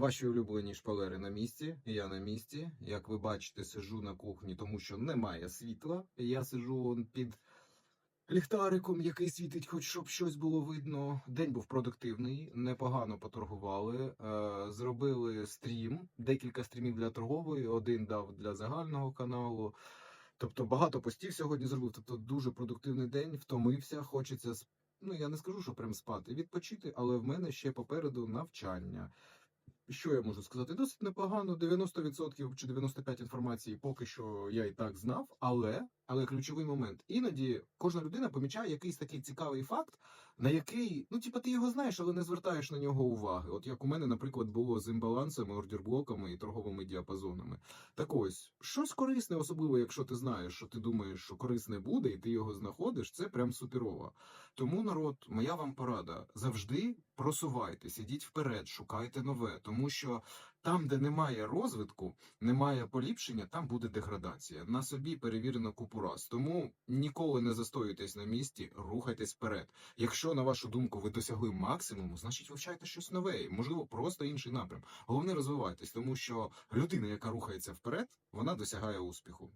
Ваші улюблені шпалери на місці, я на місці. Як ви бачите, сижу на кухні, тому що немає світла. Я сижу он під ліхтариком, який світить, хоч щоб щось було видно. День був продуктивний, непогано поторгували. Е, зробили стрім, декілька стрімів для торгової, один дав для загального каналу. Тобто багато постів сьогодні зробив. Тобто дуже продуктивний день, втомився, хочеться ну я не скажу, що прям спати, відпочити, але в мене ще попереду навчання. Що я можу сказати? Досить непогано. 90% чи 95% інформації поки що я і так знав, але, але ключовий момент. Іноді кожна людина помічає якийсь такий цікавий факт, на який, ну, типа, ти його знаєш, але не звертаєш на нього уваги. От як у мене, наприклад, було з імбалансами, ордерблоками і торговими діапазонами. Так ось, щось корисне, особливо, якщо ти знаєш, що ти думаєш, що корисне буде, і ти його знаходиш, це прям суперово. Тому, народ, моя вам порада: завжди просувайтесь, ідіть вперед, шукайте нове, тому що там, де немає розвитку, немає поліпшення, там буде деградація. На собі перевірено купу раз. Тому ніколи не застоюйтесь на місці, рухайтесь вперед. Якщо на вашу думку ви досягли максимуму, значить вивчайте щось нове, можливо, просто інший напрям. Головне розвивайтесь, тому що людина, яка рухається вперед, вона досягає успіху.